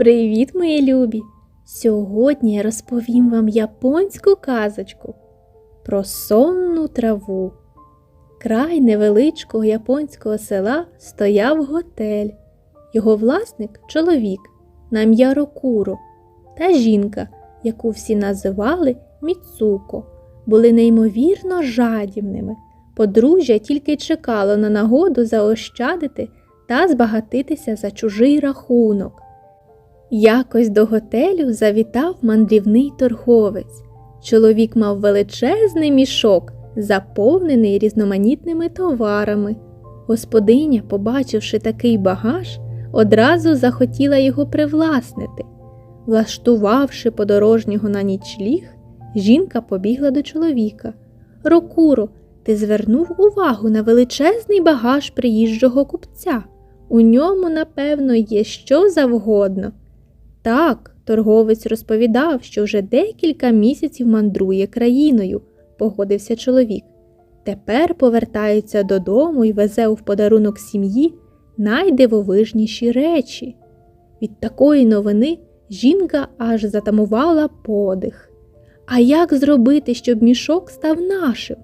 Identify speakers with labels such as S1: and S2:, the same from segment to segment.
S1: Привіт, мої любі! Сьогодні я розповім вам японську казочку про сонну траву. Край невеличкого японського села стояв готель. Його власник чоловік на ім'я Рокуро та жінка, яку всі називали Міцуко, були неймовірно жадібними. Подружжя тільки чекало на нагоду заощадити та збагатитися за чужий рахунок. Якось до готелю завітав мандрівний торговець. Чоловік мав величезний мішок, заповнений різноманітними товарами. Господиня, побачивши такий багаж, одразу захотіла його привласнити. Влаштувавши подорожнього на нічліг, жінка побігла до чоловіка. Рокуро, ти звернув увагу на величезний багаж приїжджого купця. У ньому, напевно, є що завгодно. Так, торговець розповідав, що вже декілька місяців мандрує країною, погодився чоловік. Тепер повертається додому і везе в подарунок сім'ї найдивовижніші речі. Від такої новини жінка аж затамувала подих. А як зробити, щоб мішок став нашим?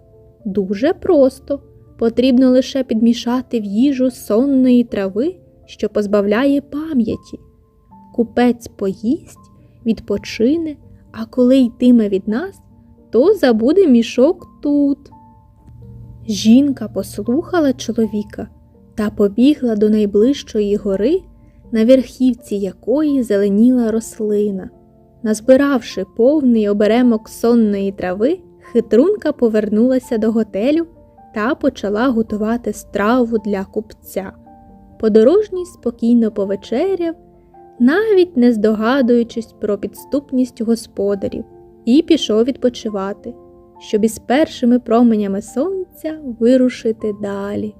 S1: Дуже просто. Потрібно лише підмішати в їжу сонної трави, що позбавляє пам'яті. Купець поїсть, відпочине, а коли йтиме від нас, то забуде мішок тут. Жінка послухала чоловіка та побігла до найближчої гори, на верхівці якої зеленіла рослина. Назбиравши повний оберемок сонної трави, хитрунка повернулася до готелю та почала готувати страву для купця. Подорожній спокійно повечеряв, навіть не здогадуючись про підступність господарів, і пішов відпочивати, щоб із першими променями сонця вирушити далі.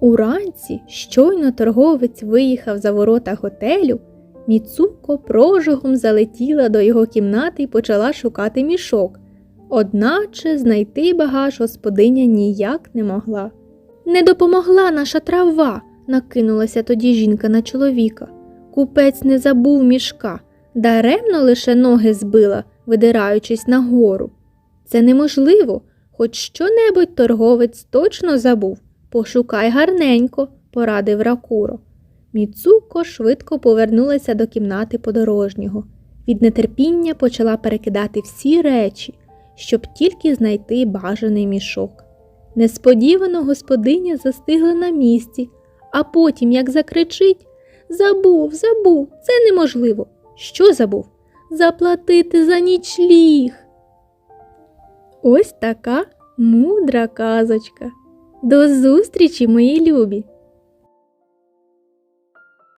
S1: Уранці, щойно торговець виїхав за ворота готелю, Міцуко прожогом залетіла до його кімнати і почала шукати мішок, одначе знайти багаж господиня ніяк не могла. Не допомогла наша трава, накинулася тоді жінка на чоловіка. Купець не забув мішка, даремно лише ноги збила, видираючись нагору. Це неможливо, хоч що-небудь торговець точно забув. Пошукай гарненько, порадив Ракуро. Міцуко швидко повернулася до кімнати подорожнього. Від нетерпіння почала перекидати всі речі, щоб тільки знайти бажаний мішок. Несподівано господиня застигла на місці, а потім, як закричить Забув, забув, це неможливо. Що забув? Заплатити за нічліг. Ось така мудра казочка. До зустрічі, мої любі!